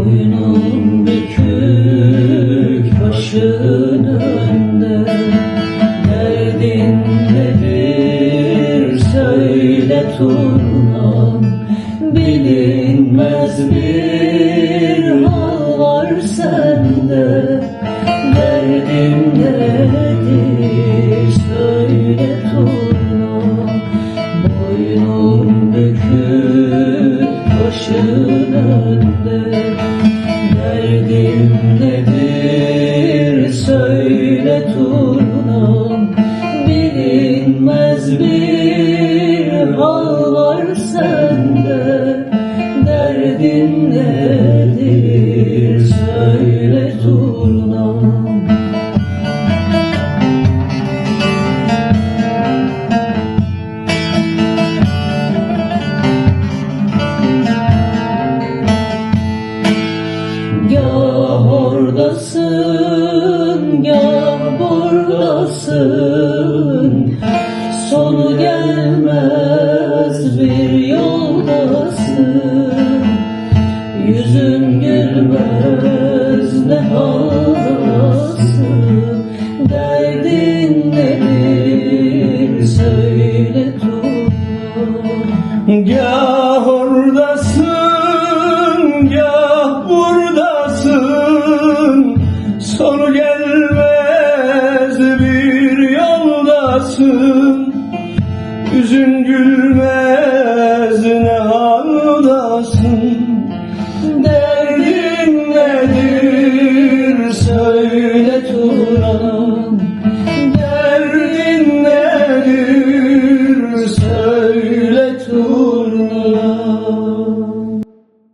Boynum bükük, başın önde. Derdin nedir? Söyle turnam Bilinmez bir hal var sende. Derdin nedir? Söyle turnam Boynum bükük, turnam Bilinmez bir hal var sende. Derdin nedir? Söyle turnam oradasın, buradasın Sonu gelmez bir yoldasın. Yüzün gülmez ne haldasın Derdin nedir? Söyle tut Gah oradasın, gah buradasın. Sonu gelmez sevdasın Üzün gülmez ne hamdasın Derdin nedir? Söyle tut